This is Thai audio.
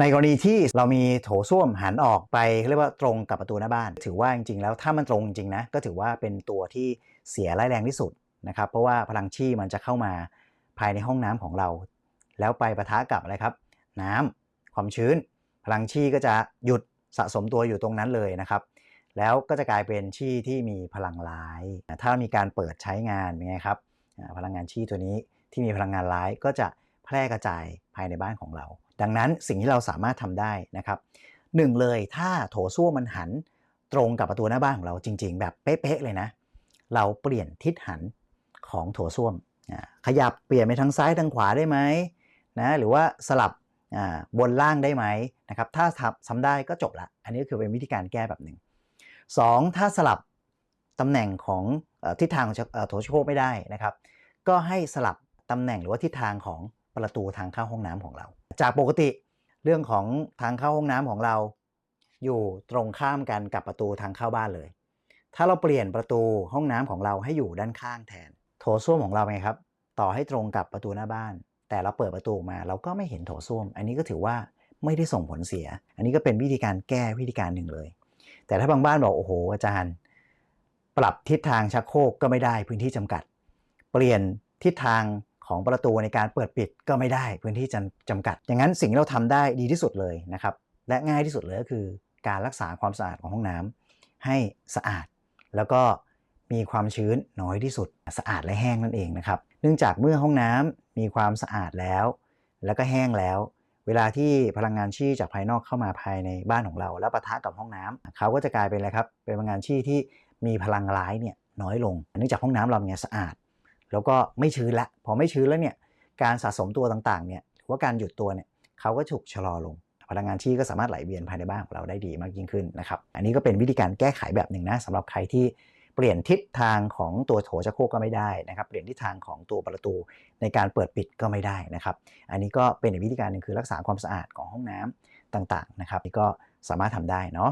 ในกรณีที่เรามีโถส้วมหันออกไปเรียกว่าตรงกับประตูหน้าบ้าน ถือว่าจริงๆ แล้วถ้ามันตรงจริงนะก็ถือว่าเป็นตัวที่เสียร้ายแรงที่สุดนะครับเพราะว่าพลังชีมันจะเข้ามาภายในห้องน้ำของเรา แล้วไปปะทะกับอะไรครับ น้ำความชื้น พลังชีก็จะหยุดสะสมตัวอยู่ตรงนั้นเลยนะครับ แล้วก็จะกลายเป็นชี่ที่มีพลังร้าย ถ้ามีการเปิดใช้งานเป็นไงครับ พลังงานชี่ตัวนี้ที่มีพลังงานร้ายก็จะแพร่กระจายภายในบ้านของเรา ดังนั้นสิ่งที่เราสามารถทำได้นะครับหนึ่งเลยถ้าโถส้วมมันหันตรงกับประตูหน้าบ้านของเราจริง ๆ แบบเป๊ะๆเลยนะ เราเปลี่ยนทิศหันของโถส้วมขยับเปลี่ยนไปทางซ้ายทางขวาได้ไหมนะหรือว่าสลับบนล่างได้ไหมนะครับถ้าทำซ้ำได้ก็จบละ อันนี้ก็คือเป็นวิธีการแก้แบบหนึ่งสองถ้าสลับตำแหน่งของทิศทางของโถชักโครกไม่ได้นะครับ ก็ให้สลับตำแหน่งหรือว่าทิศทางของประตูทางเข้าห้องน้ำของเรา จากปกติเรื่องของทางเข้าห้องน้ำของเรา อยู่ตรงข้ามกันกับประตูทางเข้าบ้านเลย ถ้าเราเปลี่ยนประตูห้องน้ำของเราให้อยู่ด้านข้างแทน โถส้วมของเราไงครับ ต่อให้ตรงกับประตูหน้าบ้าน แต่เราเปิดประตูมาเราก็ไม่เห็นโถส้วม อันนี้ก็ถือว่าไม่ได้ส่งผลเสีย อันนี้ก็เป็นวิธีการแก้วิธีการหนึ่งเลย แต่ถ้าบางบ้านบอกโอ้โหอาจารย์ ปรับทิศทางชักโครกก็ไม่ได้พื้นที่จำกัด เปลี่ยนทิศทาง ของประตูในการเปิดปิดก็ไม่ได้พื้นที่จำจำกัด อย่างนั้นสิ่งที่เราทำได้ดีที่สุดเลยนะครับและง่ายที่สุดเลยก็คือการรักษาความสะอาดของห้องน้ำให้สะอาด แล้วก็มีความชื้นน้อยที่สุดสะอาดและแห้งนั่นเองนะครับเนื่องจากเมื่อห้องน้ำมีความสะอาดแล้ว แล้วก็แห้งแล้ว เวลาที่พลังงานชี่จากภายนอกเข้ามาภายในบ้านของเรา แล้วปะทะกับห้องน้ำเขาก็จะกลายเป็นอะไรครับเป็นพลังงานชี่ที่มีพลังร้ายเนี่ยน้อยลงเนื่องจากห้องน้ำเราเนี่ยสะอาด แล้วก็ไม่ชื้นละ พอไม่ชื้นแล้วเนี่ยการสะสมตัวต่างๆเนี่ยหรือว่าการหยุดตัวเนี่ยเขาก็ถูกชะลอลง พลังงานชี่ก็สามารถไหลเวียนภายในบ้านของเราได้ดีมากยิ่งขึ้นนะครับ อันนี้ก็เป็นวิธีการแก้ไขแบบหนึ่งนะสำหรับใครที่เปลี่ยนทิศทางของตัวโถชักโครกก็ไม่ได้นะครับ เปลี่ยนทิศทางของตัวประตูในการเปิดปิดก็ไม่ได้นะครับ อันนี้ก็เป็นวิธีการหนึ่งคือรักษาความสะอาดของห้องน้ำต่างๆนะครับนี่ก็สามารถทำได้เนาะ